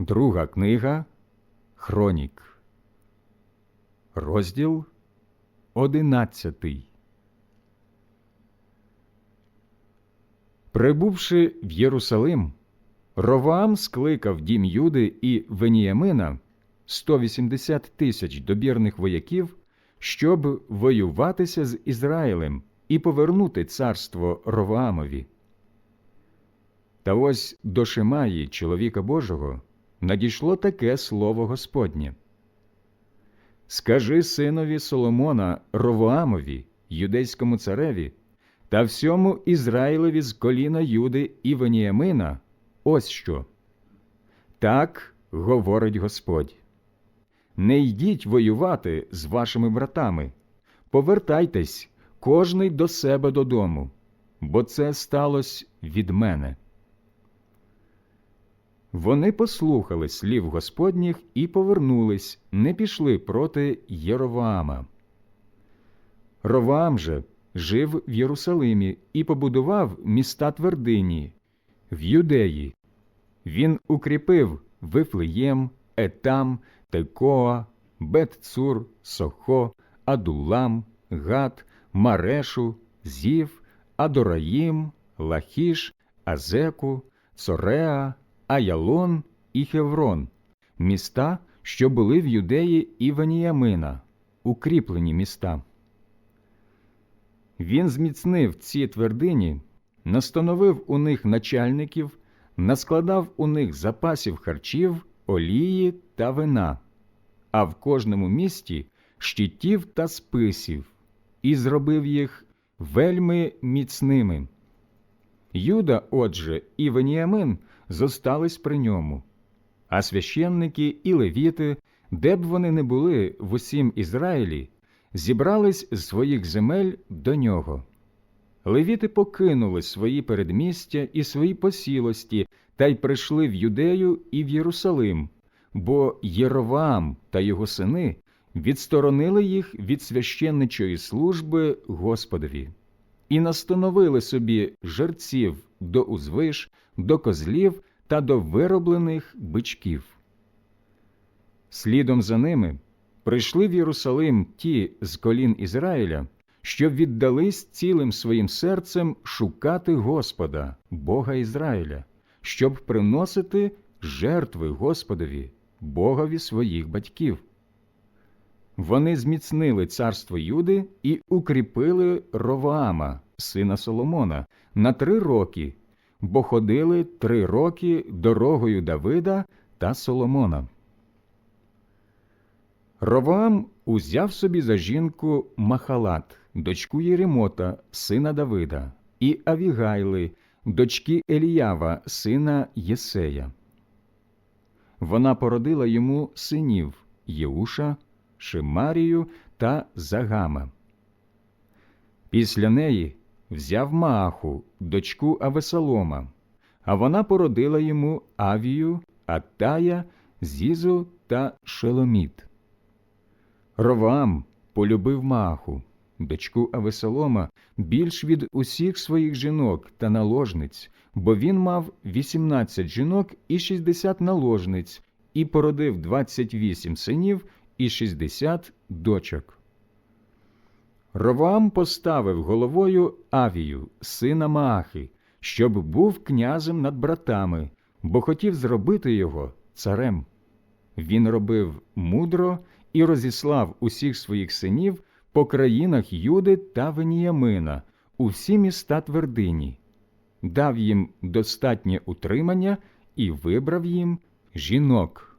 Друга книга Хронік, розділ одинадцятий. Прибувши в Єрусалим, Роваам скликав дім Юди і Веніямина 180 тисяч добірних вояків, щоб воюватися з Ізраїлем і повернути царство Роваамові. Та ось до Шимаї, чоловіка Божого, надійшло таке слово Господнє. Скажи синові Соломона Ровоамові, юдейському цареві, та всьому Ізраїлеві з коліна Юди і Веніямина, ось що. Так говорить Господь. Не йдіть воювати з вашими братами, повертайтесь кожний до себе додому, бо це сталося від мене. Вони послухали слів Господніх і повернулись, не пішли проти Єроваама. Роваам же жив в Єрусалимі і побудував міста твердині в Юдеї. Він укріпив Вифлеєм, Етам, Текоа, Бет-Цур, Сохо, Адулам, Гат, Марешу, Зів, Адораїм, Лахіш, Азеку, Цореа, Аялон і Хеврон, міста, що були в Юдеї і Веніямина, укріплені міста. Він зміцнив ці твердині, настановив у них начальників, наскладав у них запасів харчів, олії та вина, а в кожному місті щитів та списів, і зробив їх вельми міцними. Юда, отже, і Веніамин зостались при ньому, а священники і левіти, де б вони не були в усім Ізраїлі, зібрались з своїх земель до нього. Левіти покинули свої передмістя і свої посілості та й прийшли в Юдею і в Єрусалим, бо Єроваам та його сини відсторонили їх від священничої служби Господові і настановили собі жерців до узвиш, до козлів та до вироблених бичків. Слідом за ними прийшли в Єрусалим ті з колін Ізраїля, що віддались цілим своїм серцем шукати Господа, Бога Ізраїля, щоб приносити жертви Господові, Богові своїх батьків. Вони зміцнили царство Юди і укріпили Роваама, сина Соломона, на три роки, бо ходили три роки дорогою Давида та Соломона. Роваам узяв собі за жінку Махалат, дочку Єремота, сина Давида, і Авігайли, дочки Еліява, сина Єсея. Вона породила йому синів Єуша, Шимарію та Загама. Після неї взяв Мааху, дочку Авесолома, а вона породила йому Авію, Аттая, Зізу та Шеломіт. Роваам полюбив Мааху, дочку Авесолома, більш від усіх своїх жінок та наложниць, бо він мав 18 жінок і 60 наложниць, і породив 28 синів і 60 дочок. Роваам поставив головою Авію, сина Маахи, щоб був князем над братами, бо хотів зробити його царем. Він робив мудро і розіслав усіх своїх синів по країнах Юди та Веніямина, у всі міста твердині, дав їм достатнє утримання і вибрав їм жінок